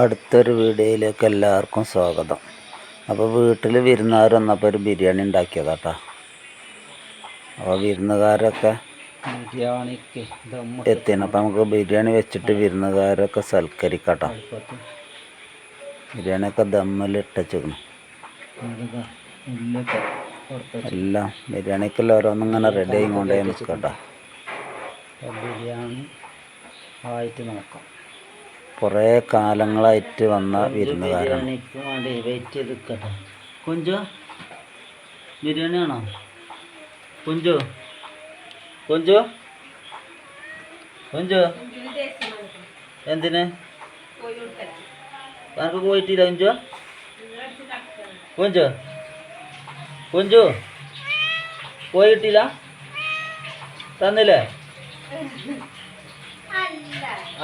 അടുത്തൊരു വീഡിയോയിലേക്ക് എല്ലാവർക്കും സ്വാഗതം. അപ്പോൾ വീട്ടിൽ വിരുന്നുകാർ വന്നപ്പോൾ ഒരു ബിരിയാണി ഉണ്ടാക്കിയതാട്ടോ. അപ്പോൾ വിരുന്നുകാരൊക്കെ ബിരിയാണിക്ക് എത്തിയാണ് അപ്പോൾ നമുക്ക് ബിരിയാണി വെച്ചിട്ട് വിരുന്നുകാരൊക്കെ സൽക്കരിക്കാട്ടോ. ബിരിയാണിയൊക്കെ ഉള്ളിലൊക്കെ കൊടുത്ത് എല്ലാം ബിരിയാണിക്കെല്ലാം ഓരോന്നിങ്ങനെ റെഡി ആയിക്കൊണ്ടേ നിൽക്കട്ടോ. ബിരിയാണി ആയിട്ട് നോക്കാം. കുറേ കാലങ്ങളായിട്ട് വന്ന വിരുന്നുകാരാണ്. ബിരിയാണിക്ക് വേണ്ടി വെയിറ്റ് ചെയ്ത് നിൽക്കട്ടെ കുഞ്ചു? ബിരിയാണി ആണോ കുഞ്ചു? കുഞ്ചു? കുഞ്ചു? എന്തിന്? എനിക്ക് പോയിട്ടില്ല കുഞ്ചു? കുഞ്ചു? കുഞ്ചു? പോയിട്ടില്ല? തന്നില്ലേ?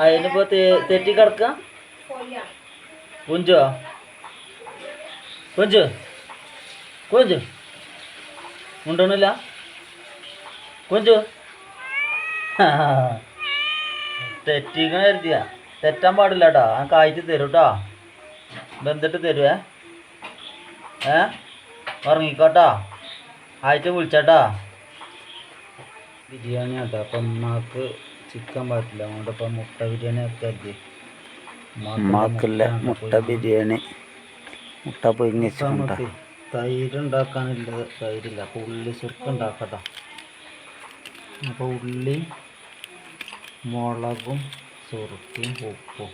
അതിനിപ്പോ തെറ്റി കിടക്ക? കുഞ്ചോ? കുഞ്ചു? കുഞ്ചു? ഉണ്ടോണില്ല കൊഞ്ചു? തെറ്റിക്കണ കരുതിയ. തെറ്റാൻ പാടില്ല കേട്ടോ ആ കായ്ച്ച് തരും കേട്ടോ ബന്ധിട്ട് തരുവേ ഏ? ഉറങ്ങിക്കോട്ടോ. ആഴ്ച വിളിച്ചാട്ടോ. ബിരിയാണി ആട്ടോ അപ്പം ഉമ്മാക്ക് ചിക്കൻ പറ്റില്ല. അതുകൊണ്ട് ഇപ്പം മുട്ട ബിരിയാണി ഒക്കെ കരുതി. ഉമ്മാക്കില്ല മുട്ട ബിരിയാണി. മുട്ട നമുക്ക് തൈര് ഉണ്ടാക്കാനുള്ളത് തൈരില്ല. അപ്പോൾ ഉള്ളി ചുരുക്കം ഉണ്ടാക്കട്ടോ അപ്പോൾ ഉള്ളി മുളകും സുറുക്കിയും ഉപ്പും.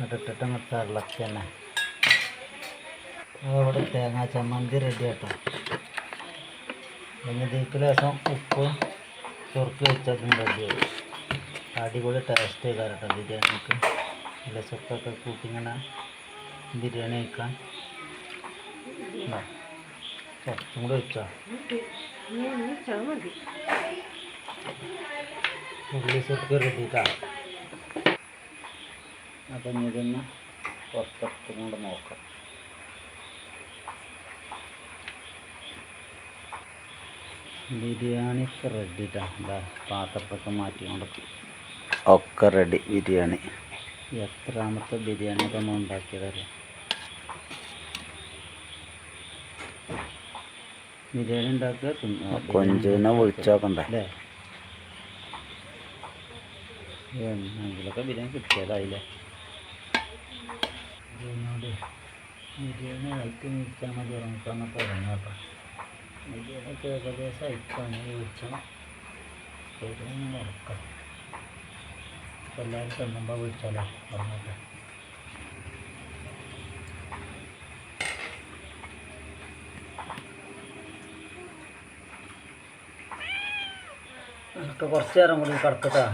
എന്നിട്ടിട്ട് അങ്ങോട്ട് ഇളക്കി തന്നെ. അവിടെ തേങ്ങാ ചമ്മന്തി റെഡി ആട്ടോ പിന്നെ ഇതിലേക്ക് ലേശം ഉപ്പ് സുറുക്കി വെച്ചതും റെഡിയായി അടിപൊളി ടേസ്റ്റ് ചെയ്താലട്ടോ ബിരിയാണിക്ക് നല്ല സുക്കൊക്കെ കൂട്ടിങ്ങനെ ബിരിയാണി വയ്ക്കാം. കുറച്ചും കൂടെ വെച്ചോ. ഉള്ളി സുർക്ക് റെഡിട്ടാ. അപ്പം ഇതൊന്ന് പുറത്തെടുത്തും കൂടെ നോക്കാം. ബിരിയാണി ഒക്കെ റെഡിട്ടാ എന്താ പാത്രത്തൊക്കെ മാറ്റി കൊടുക്കും ഒക്കെ റെഡി ബിരിയാണി. എത്രാമത്തെ ബിരിയാണി ഒക്കെ നമ്മൾ ഉണ്ടാക്കിയതല്ലേ ബിരിയാണി ഉണ്ടാക്കുക. കൊഞ്ചുവിനെ വിളിച്ചോക്കണ്ടേ? അല്ലേ? എന്നെങ്കിലൊക്കെ ബിരിയാണി കിട്ടിയതായില്ലേ ബിരിയാണി ആയിട്ട് നിൽക്കാൻ മതി ഉറങ്ങിക്കാന്നൊക്കെ ഉറങ്ങുക കേട്ടോ. ബിരിയാണിയൊക്കെ ഏകദേശം അയക്കാണ് വിളിച്ചണം ബിരിയാണി നടക്കാം എല്ലാവരും തിന്നുമ്പോൾ വിളിച്ചാലോ? പറഞ്ഞിട്ട് ഒക്കെ കുറച്ച് നേരം കൂടി കിടക്കട്ടാ.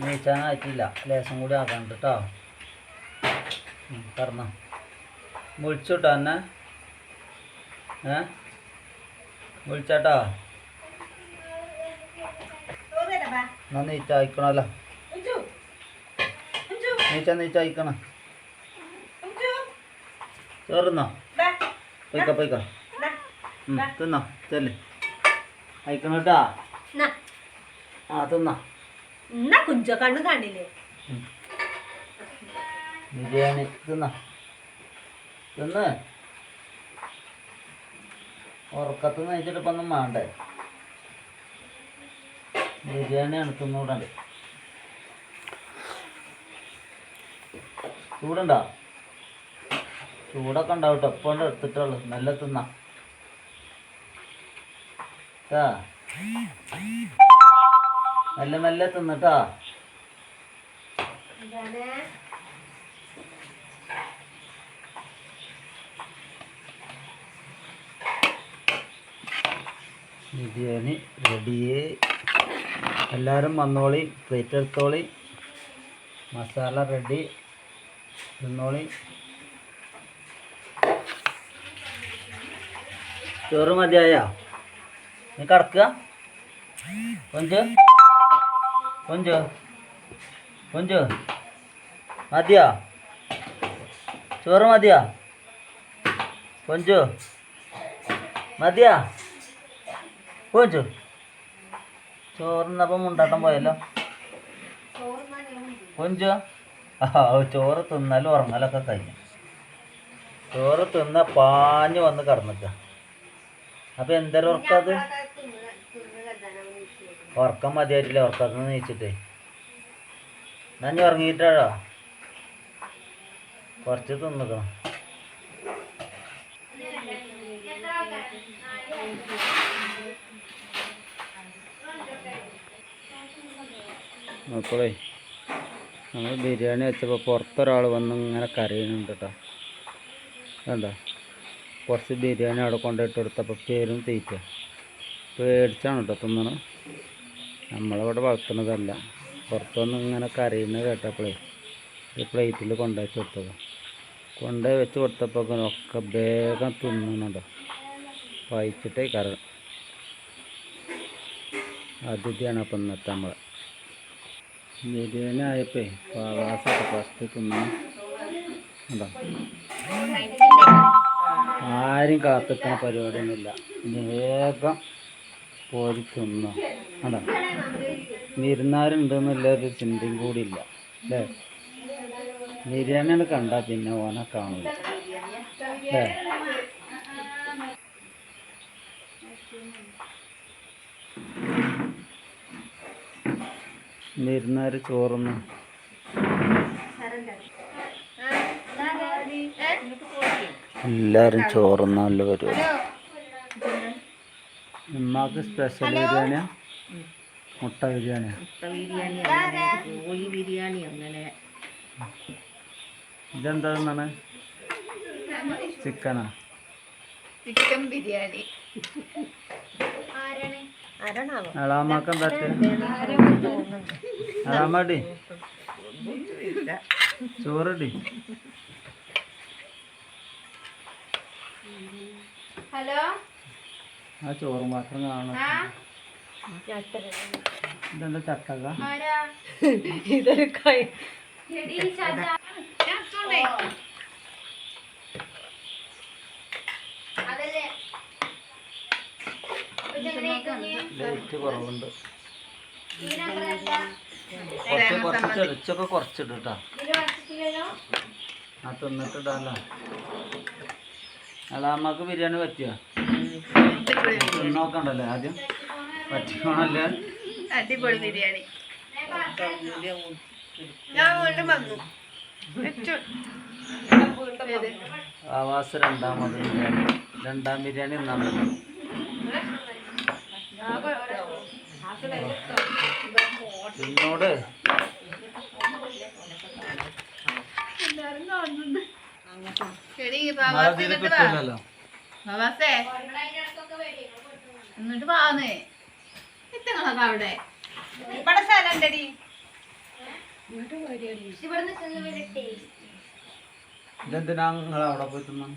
നീച്ചാനായിട്ടില്ല ലേശം കൂടി ആക്കാണ്ട് കേട്ടോ പറഞ്ഞോ വിളിച്ചുട്ടോ എന്നെ. ഏ? വിളിച്ചാട്ടോ നീച്ച അയക്കണമല്ലോ നീച്ച നീച്ച അയക്കണം ചോറുന്നോ പോയിക്കോ പോയിക്കോ. തിന്നോ ചെല്ല്. അയക്കണം കേട്ടാ ആ തിന്നോ. എന്നാ കുഞ്ച കാണില്ലേ ബിരിയാണി തിന്ന. തിന്ന്. ഉറക്കത്ത് നയിച്ചിട്ട് ഇപ്പം ഒന്നും വേണ്ടേ ബിരിയാണിയാണ് തിന്നൂടണ്ട് ചൂടുണ്ടോ? ചൂടൊക്കെ ഉണ്ടാവും കേട്ടോ. ഇപ്പോൾ എടുത്തിട്ടുള്ളു. നല്ല തിന്ന. നല്ല മെല്ലെ തിന്നിട്ടാ ബിരിയാണി റെഡിയേ. എല്ലാവരും വന്നോളി പ്ലേറ്റ് എടുത്തോളി മസാല റെഡി തിന്നോളി. ചോറ് മതിയായോ? നീ കടക്കുക കൊഞ്ച്? കൊഞ്ച്? കൊഞ്ച്? മതിയോ? ചോറ് മതിയോ? കൊഞ്ചു? മതിയാ? കൊഞ്ചു ചോറിനപ്പം മുണ്ടാട്ടം പോയല്ലോ. കൊഞ്ചോ? ആ ചോറ് തിന്നാലും ഉറങ്ങലൊക്കെ കഴിഞ്ഞു. ചോറ് തിന്ന പാഞ്ഞു വന്ന് കിടന്നിക്ക. അപ്പൊ എന്തൊരു ഉറക്കത് ഉറക്കം മതിയായിട്ടില്ല ഉറക്കത്തിന് നീച്ചിട്ടേ. ഞാൻ ഉറങ്ങിയിട്ടാടോ കുറച്ച് തിന്നിക്കണം? അപ്പോഴേ നമ്മൾ ബിരിയാണി വെച്ചപ്പോൾ പുറത്തൊരാൾ വന്ന് ഇങ്ങനെ കരയുന്നുണ്ട് കേട്ടോ കണ്ടോ കുറച്ച് ബിരിയാണി അവിടെ കൊണ്ടുപോയിട്ട് കൊടുത്തപ്പോൾ പേരും തീറ്റ. പേടിച്ചാണ് കേട്ടോ തിന്നണം നമ്മളിവിടെ വളർത്തുന്നതല്ല. പുറത്തുനിന്ന് ഇങ്ങനെ കരയുന്നത് കേട്ടപ്പോഴേ ഒരു പ്ലേറ്റിൽ കൊണ്ടുപോയി കൊടുത്തത്. കൊണ്ടുപോയി വെച്ച് കൊടുത്തപ്പോൾ ഒക്കെ വേഗം തിന്നുന്നുണ്ട് വായിച്ചിട്ടേ കര അതിഥിയാണ് അപ്പം ഇന്നത്തെ നമ്മളെ. ബിരിയാണി ആയപ്പേ പാവാസൊക്കെ ഫസ്റ്റ് തിന്നു. ഉണ്ടോ ആരും കാത്തിക്കണ പരിപാടിയൊന്നുമില്ല. വേഗം പോരി തിന്നു. ഉണ്ടോ വിരുന്നാരുണ്ടെന്നുള്ള ഒരു ചിന്തയും ഇല്ല. അല്ലേ? ബിരിയാണിയാണ് കണ്ടാൽ പിന്നെ ഓനെ കാണില്ല അല്ലേ? വിരുന്നാര് ചോറുന്നു. എല്ലാരും ചോറന്നല്ല പരിപാടി. ഉമ്മാക്ക് സ്പെഷ്യൽ ബിരിയാണിയാ? മുട്ട ബിരിയാണിയാ? ബിരിയാണി അങ്ങനെ ഇതെന്താ തിന്നണെ? ചിക്കനാ? ചിക്കൻ ബിരിയാണി. ആരാണാവോ എളാമ്മക്ക് എന്താ എളാമ്മടി ചോറടി. ഹലോ? ആ ചോറ് മാത്രം കാണാം ഇതെന്താ ചട്ടക ഇതൊരു കൈ ലൈറ്റ് കുറവുണ്ട്. കുറച്ച് കുറച്ച് ചെളിച്ചൊക്കെ കുറച്ചിട്ടാ ആ തിന്നിട്ടിടാലോ. എളാമ്മക്ക് ബിരിയാണി പറ്റിയോ? നോക്കണ്ടല്ലേ ആദ്യം? പറ്റിക്കണല്ലേ? അടിപൊളി ബിരിയാണി. ഞാൻ വീണ്ടും വന്നു. ആവാസ് രണ്ടാമത് ബിരിയാണി. രണ്ടാം ബിരിയാണി പറ്റും. എന്നോട്? എന്നിട്ട് വാന്നേ എത്തങ്ങളൊക്കെ അവിടെ. ഇവിടെ സ്ഥലം ഉണ്ടടി. ഇതെന്തിനാ നിങ്ങൾ അവിടെ പോയി നക്കാൻ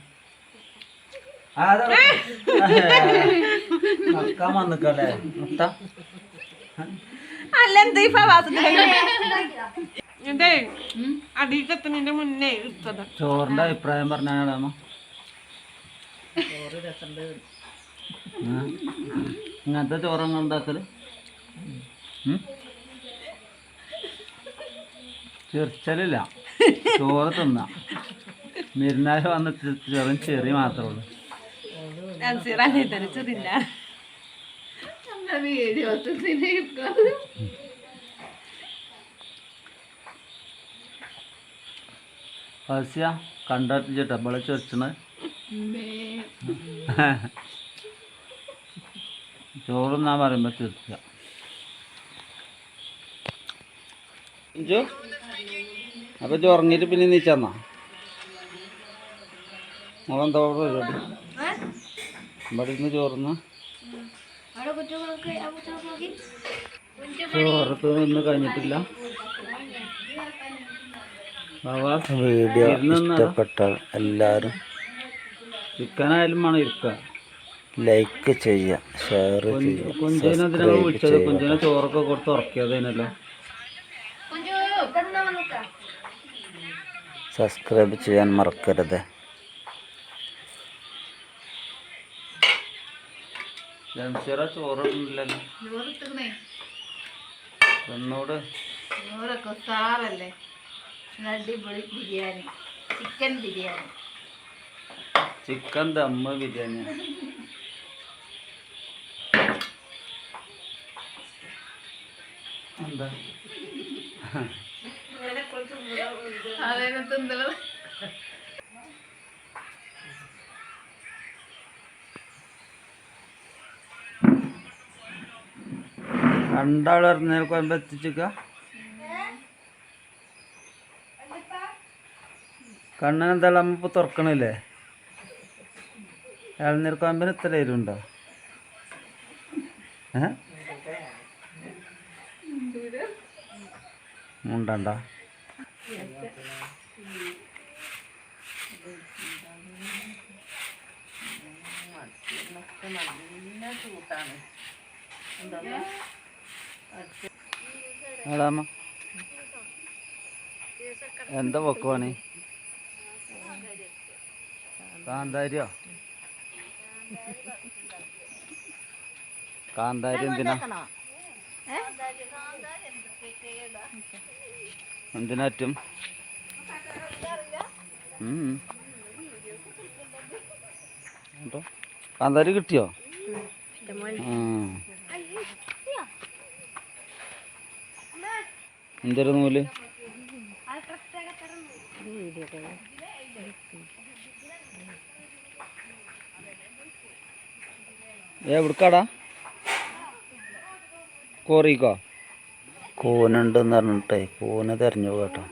വന്നിക്കല്ലേ? മുട്ട അല്ല എന്താ ഈ പ്രവാസത്തിൽ എന്തേ അടിയിലെത്തുന്നതിന്റെ മുന്നേ ഇട്ടത്. ചോറിന്റെ അഭിപ്രായം പറഞ്ഞാണോ ഇങ്ങനത്തെ ചോറങ്ങ ഉണ്ടാക്കൽ? ചെറിച്ചലില്ല. ചോറ് തിന്ന. മിരുന്നാൽ വന്ന ചെറിയ ചെറും ചെറി മാത്രമേ ഉള്ളൂ. അൻസീറാനെ തെളിച്ചതില്ല വീഡിയോ ഫസ്യ കണ്ടിട്ട് ഇവളെ ചെറിച്ചണ് ചോറുന്നാ പറയുമ്പോ ചെറിച്ച ഇജോ അപ്പൊ ഇജ്ജ് ഉറങ്ങിയിട്ട് പിന്നെ നീച്ചന്നാ നമ്മളെന്താ പരിപാടി? ഇവിടെ ഇരുന്ന് ചോറുന്ന ചോറത്ത് നിന്ന് കഴിഞ്ഞിട്ടില്ല വീഡിയോ ഇഷ്ടപ്പെട്ടാൽ എല്ലാവരും ചിക്കനായാലും വേണം ഇരിക്കുക ലൈക്ക് ചെയ്യുക ഷെയർ ചെയ്യുക കുഞ്ചിനെന്തിനാ വിളിച്ചത് കുഞ്ചിനെ ചോറൊക്കെ കൊടുത്ത് ഉറക്കിയതേനല്ലോ സബ്സ്ക്രൈബ് ചെയ്യാൻ മറക്കരുത് ജംഷീറ ചോറൊന്നുമില്ലല്ലോ ചോറിട്ടുന്നേ എന്നോട്? ചോറൊക്കെ സാറല്ലേ നല്ല അടിപൊളി ബിരിയാണി. ചിക്കൻ ബിരിയാണി. ചിക്കൻ ദമ്മ ബിരിയാണി എന്താ? അതൊക്കെ ഇറങ്ങിയാൽ കൊമ്പ് എത്തിച്ചിക്ക. കണ്ണൻ എന്തായാലും അമ്മ ഇപ്പോൾ തുറക്കണില്ലേ? ഇളനീർ കൊമ്പിന് ഇത്ര എരിവുണ്ടോ ഏ? ഉണ്ടണ്ട അതാമ്മ എന്താ പൊക്കുവാണ്? കാന്താരിയോ? കാന്താരി എന്തിനാ? എന്തിനാറ്റും കാന്താരി കിട്ടിയോ? ആ എന്തൊരു നൂൽ? എവിടക്കാടാ കോറിക്കോ? കൂനുണ്ടെന്ന് പറഞ്ഞിട്ടേ കൂന തെരഞ്ഞു പോകട്ടോ.